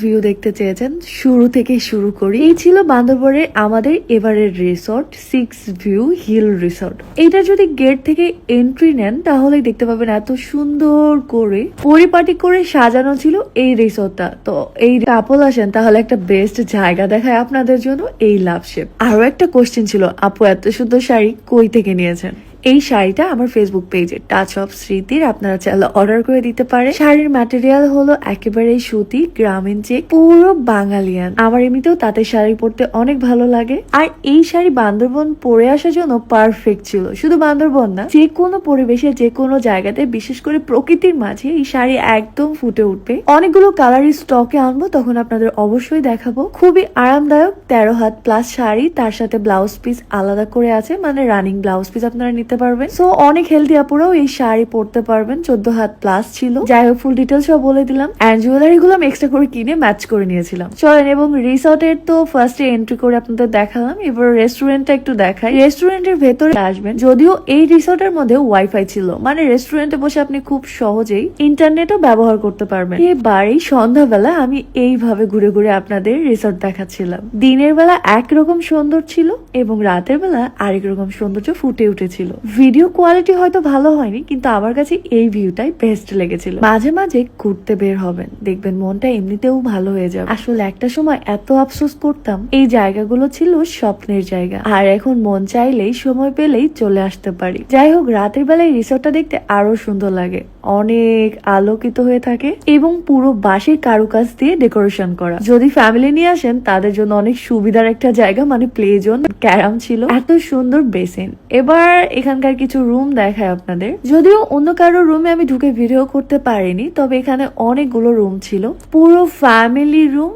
View দেখতে চেয়েছেন। শুরু থেকে শুরু করি। এই ছিল বান্দরবনের আমাদের এবারের resort six view hill resort এটা যদি গেট থেকে এন্ট্রি নেন, তাহলেই দেখতে পাবেন এত সুন্দর করে পরিপাটি করে সাজানো ছিল এই রিসর্টটা তো এই কাপল আসেন, তাহলে একটা বেস্ট জায়গা দেখায় আপনাদের জন্য এই লাভ শেপ আরও একটা কোশ্চেন ছিল, আপু, এত সুন্দর শাড়ি কই থেকে নিয়েছেন? এই শাড়িটা আমার ফেসবুক পেজে টাচ অফ স্মৃতির, আপনারা চাইলে অর্ডার করে দিতে পারেন। শাড়ির ম্যাটেরিয়াল হলো একেবারে সুতি, গ্রামীণ যে পুরো বাঙালিয়ান। আমার এমনিতেও তাতে শাড়ি পরতে অনেক ভালো লাগে। আর এই শাড়ি বান্দরবন পরে আসার জন্য পারফেক্ট ছিল। শুধু বান্দরবন না, যে কোনো পরিবেশে, যে কোনো জায়গাতে, বিশেষ করে প্রকৃতির মাঝে এই শাড়ি একদম ফুটে উঠবে। অনেকগুলো কালারই স্টকে আনব, তখন আপনাদের অবশ্যই দেখাবো। খুবই আরামদায়ক তেরো হাত প্লাস শাড়ি, তার সাথে ব্লাউজ পিস আলাদা করে আছে মানে রানিং ব্লাউজ পিস আপনারা নিতে পারবেন। সো অনেক হেলদি আপুরাও এই শাড়ি পরতে পারবেন। চোদ্দ হাত প্লাস ছিল। যাই হোক ফুল ডিটেলস সব বলে দিলাম। অ্যান্ড জুয়েলারি গুলো আমি এক্সট্রা করে কিনে ম্যাচ করে নিয়েছিলাম। চলেন, এবং রিসর্টের তো ফার্স্টে এন্ট্রি করে আপনাদের দেখালাম। এবার রেস্টুরেন্টটা একটু দেখাই। রেস্টুরেন্টের ভেতরে আসবেন। যদিও এই রিসর্টের মধ্যে ওয়াইফাই ছিল। মানে রেস্টুরেন্টে বসে আপনি খুব সহজেই ইন্টারনেটও ব্যবহার করতে পারবেন। এবারেই সন্ধ্যাবেলা আমি এইভাবে ঘুরে ঘুরে আপনাদের রিসর্ট দেখাচ্ছিলাম। দিনের বেলা একরকম সুন্দর ছিল এবং রাতের বেলা আরেক রকম সৌন্দর্য ফুটে উঠেছিল। ভিডিও কোয়ালিটি হয়তো ভালো হয়নি, কিন্তু আমার কাছে এই ভিউটাই বেস্ট লেগেছিল। মাঝে মাঝে ঘুরতে বের হবেন, দেখবেন মনটা এমনিতেও ভালো হয়ে যাবে। আসলে একটা সময় এত আফসোস করতাম, এই জায়গাগুলো ছিল স্বপ্নের জায়গা। আর এখন মন চাইলেই সময় পেলেই চলে আসতে পারি। যাই হোক, রাতের বেলায় রিসোর্টটা দেখতে আরও সুন্দর লাগে। অনেক আলোকিত হয়ে থাকে এবং পুরো বাঁশের কারুকাজ দিয়ে ডেকোরেশন করা। যদি ফ্যামিলি নিয়ে আসেন, তাদের জন্য অনেক সুবিধার একটা জায়গা মানে প্লে জোন ক্যারাম ছিল। এত সুন্দর বেসিন এবার এখানকার কিছু রুম দেখায় আপনাদের। যদিও অন্য কারও রুমে আমি ঢুকে ভিডিও করতে পারিনি, তবে এখানে অনেকগুলো রুম ছিল। পুরো ফ্যামিলি রুম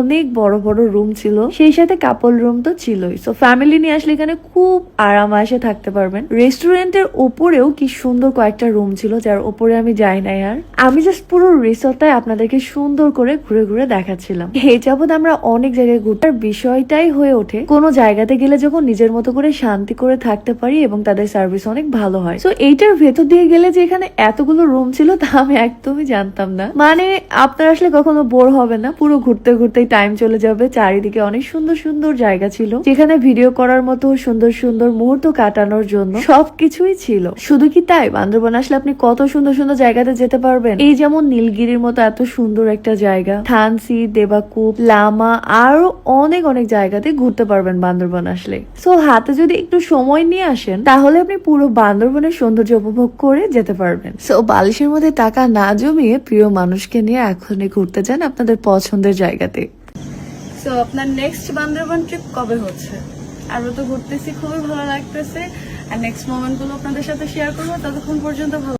অনেক বড় বড় রুম ছিল। সেই সাথে কাপল রুম তো ছিলই। সো ফ্যামিলি নিয়ে আসলে এখানে খুব আরামাসে থাকতে পারবেন। রেস্টুরেন্টের ওপরেও কি সুন্দর কয়েকটা রুম ছিল, যার ওপরে আমি যাই নাই আর। আমি জাস্ট পুরো রিসোর্টটাই আপনাদেরকে সুন্দর করে ঘুরে ঘুরে দেখাচ্ছিলাম। এই যাবৎ আমরা অনেক জায়গায় ঘুরতে বিষয়টাই হয়ে ওঠে, কোনো জায়গাতে গেলে যখন নিজের মতো করে শান্তি করে থাকতে পারি এবং তাদের সার্ভিস অনেক ভালো হয়। সো এইটার ভেতর দিয়ে গেলে যে এখানে এতগুলো রুম ছিল তা আমি একদমই জানতাম না। মানে আপনার আসলে কখনো বোর হবে না, পুরো ঘুরতে ঘুরতে। ঘুরতেই টাইম চলে যাবে। চারিদিকে অনেক সুন্দর সুন্দর জায়গা ছিল। যেখানে ভিডিও করার মতো সুন্দর সুন্দর মুহূর্ত কাটানোর জন্য সবকিছুই ছিল। শুধু কি তাই? বান্দরবন আসলে আপনি কত সুন্দর সুন্দর জায়গাতে যেতে পারবেন? এই যেমন নীলগিরির মতো এত সুন্দর একটা জায়গা। থানসি, দেবাকুপ, লামা, আরও অনেক অনেক জায়গাতে ঘুরতে পারবেন বান্দরবন আসলে। সো হাতে যদি একটু সময় নিয়ে আসেন, তাহলে আপনি পুরো বান্দরবনের সৌন্দর্য উপভোগ করে যেতে পারবেন। সো বালিশের মধ্যে টাকা না জমিয়ে প্রিয় মানুষকে নিয়ে এখনই ঘুরতে যান আপনাদের পছন্দের জায়গাতে। সো আপনার নেক্সট বান্দরবন ট্রিপ কবে হচ্ছে? আরও তো ঘুরতেছি, খুবই ভালো লাগতেছে। আর নেক্সট মোমেন্টগুলো আপনাদের সাথে শেয়ার করব, ততক্ষণ পর্যন্ত ভালো